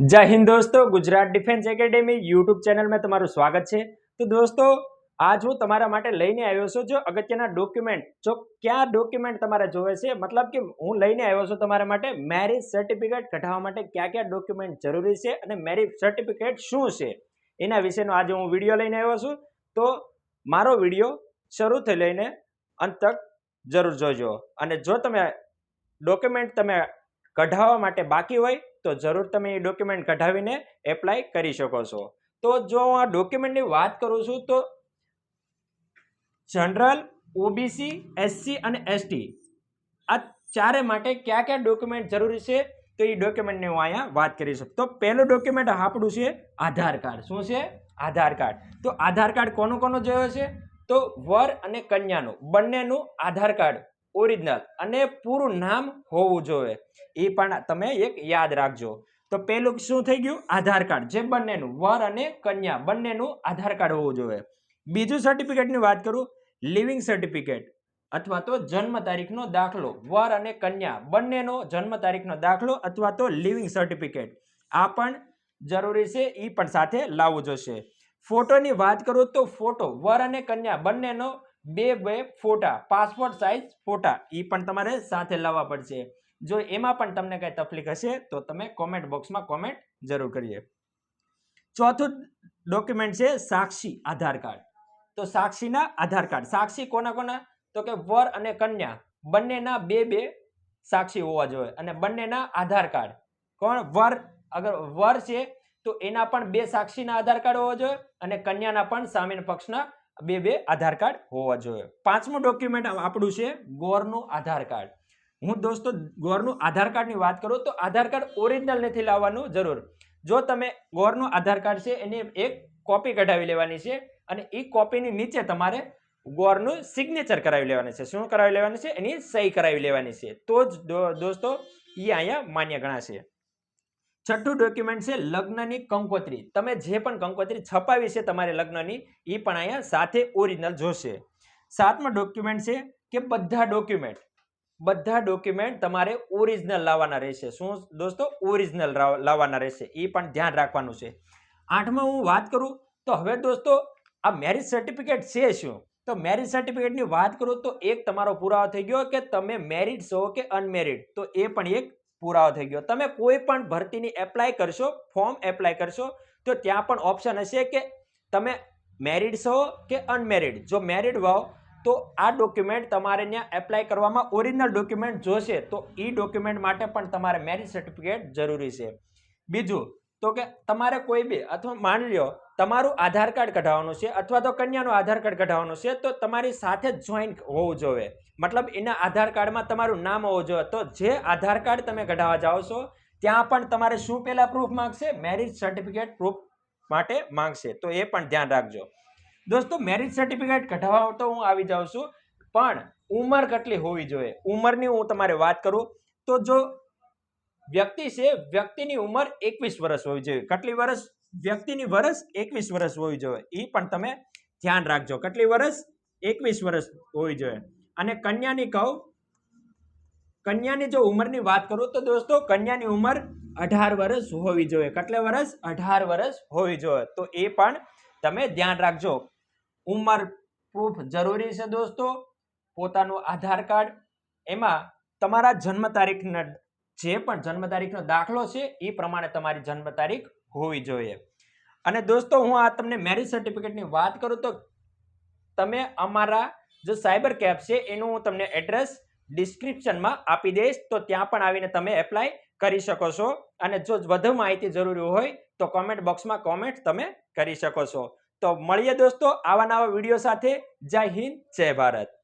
જય હિન્દ દોસ્તો, Gujarat defence academy YouTube ચેનલમાં તમારું સ્વાગત છે. તો દોસ્તો, આજ હું તમારા માટે લઈને આવ્યો છું જો અગત્યના ડોક્યુમેન્ટ. જો કયા ડોક્યુમેન્ટ તમારે જોવે છે? મતલબ કે હું લઈને આવ્યો છું તમારા માટે મેરિજ સર્ટિફિકેટ કઢાવવા માટે કયા કયા ડોક્યુમેન્ટ જરૂરી છે અને મેરિજ સર્ટિફિકેટ શું છે? એના વિશેનો આજે હું વીડિયો લઈને આવ્યો છું. તો મારો વીડિયો શરૂથી લઈને અંત તક જરૂર જોજો. અને જો તમે ડોક્યુમેન્ટ તમે કઢાવવા માટે બાકી હોય તો જરૂર તમે એ ડોક્યુમેન્ટ કઢાવીને એપ્લાય કરી શકો છો. તો જો હું આ ડોક્યુમેન્ટની વાત કરું છું, તો જનરલ ઓબીસી એસસી અને એસટી આ ચારે માટે કયા કયા ડોક્યુમેન્ટ જરૂરી છે, તો એ ડોક્યુમેન્ટની હું અહીંયા વાત કરી શકું તો પહેલું ડોક્યુમેન્ટ આપણું છે આધાર કાર્ડ. શું છે? આધાર કાર્ડ. તો આધાર કાર્ડ કોનું કોનું જોયો છે? તો વર અને કન્યાનું. બંનેનું આધાર કાર્ડ. ઓરિજિનલ અને પૂરું નામ હોવું જોઈએ. એ પણ તમે એક યાદ રાખજો. તો પેલું શું થઈ ગયું? આધાર કાર્ડ. જે બંનેનું, વર અને કન્યા, બંનેનું આધાર કાર્ડ હોવું જોઈએ. બીજું સર્ટિફિકેટની વાત કરું. લિવિંગ સર્ટિફિકેટ અથવા તો જન્મ તારીખનો દાખલો. વર અને કન્યા, બંનેનો જન્મ તારીખનો દાખલો અથવા તો લિવિંગ સર્ટિફિકેટ આ પણ જરૂરી છે એ પણ સાથે લાવવું જોશે. ફોટોની વાત કરું તો ફોટો, વર અને કન્યા બંનેનો બે બે ફોટા પાસપોર્ટ સાઇઝ ફોટા એ પણ તમારે સાથે લાવવા પડશે. જો એમાં પણ તમને કઈ તકલીફ હશે, તો તમે કોમેન્ટ બોક્સમાં કોમેન્ટ જરૂર કરીએ. ચોથું ડોક્યુમેન્ટ છે સાક્ષી આધાર કાર્ડ. તો સાક્ષીના આધાર કાર્ડ. સાક્ષી કોના કોના? તો કે વર અને કન્યા. બંનેના બે બે સાક્ષી હોવા જોઈએ. અને બંનેના આધાર કાર્ડ. કોણ? વર. અગર વર છે, તો એના પણ બે સાક્ષીના આધાર કાર્ડ હોવા જોઈએ અને કન્યાના પણ સામેના પક્ષના બે બે આધાર કાર્ડ હોવા જોઈએ. પાંચમું ડોક્યુમેન્ટ આપણું છે ગોરનું આધાર કાર્ડ. હું દોસ્તો ગોરનું આધાર કાર્ડની વાત કરું તો આધાર કાર્ડ ઓરિજિનલ નથી લાવવાનું જરૂર. જો તમે ગોરનું આધાર કાર્ડ છે એની એક કોપી કઢાવી લેવાની છે અને એ કોપીની નીચે તમારે ગોરનું સિગ્નેચર કરાવી લેવાની છે. શું કરાવી લેવાની છે? એની સહી કરાવી લેવાની છે. તો જ દોસ્તો એ અહીંયા માન્ય ગણાશે. છઠ્ઠું ડોક્યુમેન્ટ છે લગ્નની કંકોત્રી. તમે જે પણ કંકોત્રી છપાવી છે તમારે લગ્નની એ પણ અહીંયા સાથે ઓરિજિનલ જોશે. સાતમા ડોક્યુમેન્ટ છે કે બધા ડોક્યુમેન્ટ બધા ડોક્યુમેન્ટ તમારે ઓરિજિનલ લાવવાના રહેશે. શું દોસ્તો? ઓરિજિનલ લાવવાના રહેશે. એ પણ ધ્યાન રાખવાનું છે. આઠમાં હું વાત કરું, તો હવે દોસ્તો, આ મેરિજ સર્ટિફિકેટ છે શું? તો મેરિજ સર્ટિફિકેટની વાત કરું તો એક તમારો પુરાવો થઈ ગયો કે તમે મેરિડ છો કે અનમેરિડ તો એ પણ એક પુરાવો થઈ ગયો. તમે કોઈ પણ ભરતીની એપ્લાય કરશો ફોર્મ એપ્લાય કરશો, તો ત્યાં પણ ઓપ્શન હશે કે તમે મેરિડ છો કે અનમેરિડ જો મેરિડ હોવ તો આ ડોક્યુમેન્ટ તમારે ત્યાં એપ્લાય કરવામાં ઓરિજિનલ ડોક્યુમેન્ટ જોશે, તો એ ડોક્યુમેન્ટ માટે પણ તમારે મેરિજ સર્ટિફિકેટ જરૂરી છે. બીજું તો કે તમારે કોઈ બી, અથવા માની લ્યો, તમારું આધાર કાર્ડ કઢાવવાનું છે, અથવા તો કન્યાનું આધાર કાર્ડ કઢાવવાનું છે, તો તમારી સાથે જ જોઈન્ટ હોવું જોઈએ. મતલબ એના આધાર કાર્ડમાં તમારું નામ હોવું જોઈએ. તો જે આધાર કાર્ડ તમે કઢાવવા જાઓ છો, ત્યાં પણ તમારે શું પહેલા પ્રૂફ માંગશે? મેરિજ સર્ટિફિકેટ પ્રૂફ માટે માંગશે. તો એ પણ ધ્યાન રાખજો. દોસ્તો મેરિજ સર્ટિફિકેટ કઢાવવા તો હું આવી જાઉં છું, પણ ઉંમર કેટલી હોવી જોઈએ? ઉંમરની હું તમારે વાત કરું, તો જો વ્યક્તિ છે, વ્યક્તિની ઉંમર એકવીસ વર્ષ હોવી જોઈએ. કેટલી વર્ષ? વ્યક્તિની વર્ષ એકવીસ વર્ષ હોવી જોઈએ. એ પણ તમે ધ્યાન રાખજો. કેટલી વર્ષ? એકવીસ વર્ષ હોવી જોઈએ. અને કન્યાની કહું, કન્યાની જો ઉંમરની વાત કરું તો દોસ્તો, કન્યાની ઉંમર અઢાર વર્ષ હોવી જોઈએ. કેટલે વર્ષ? અઢાર વર્ષ હોવી જોઈએ. તો એ પણ તમે ધ્યાન રાખજો. ઉંમર પ્રૂફ જરૂરી છે દોસ્તો. પોતાનું આધાર કાર્ડ. એમાં તમારા જન્મ તારીખના જે પણ જન્મ તારીખનો દાખલો છે, એ પ્રમાણે તમારી જન્મ તારીખ હોવી જોઈએ. અને દોસ્તો, હું આ તમને મેરેજ સર્ટિફિકેટની વાત કરું તો તમે અમારા જે સાયબર કેબ છે, એનું હું તમને એડ્રેસ ડિસ્ક્રિપ્શનમાં આપી દઈશ, તો ત્યાં પણ આવીને તમે એપ્લાય કરી શકો છો. અને જો વધુ માહિતી જરૂરી હોય, તો કોમેન્ટ બોક્સમાં કોમેન્ટ તમે કરી શકો છો. તો મળીએ દોસ્તો, આવા નવા વીડિયો સાથે. જય હિન્દ, જય ભારત.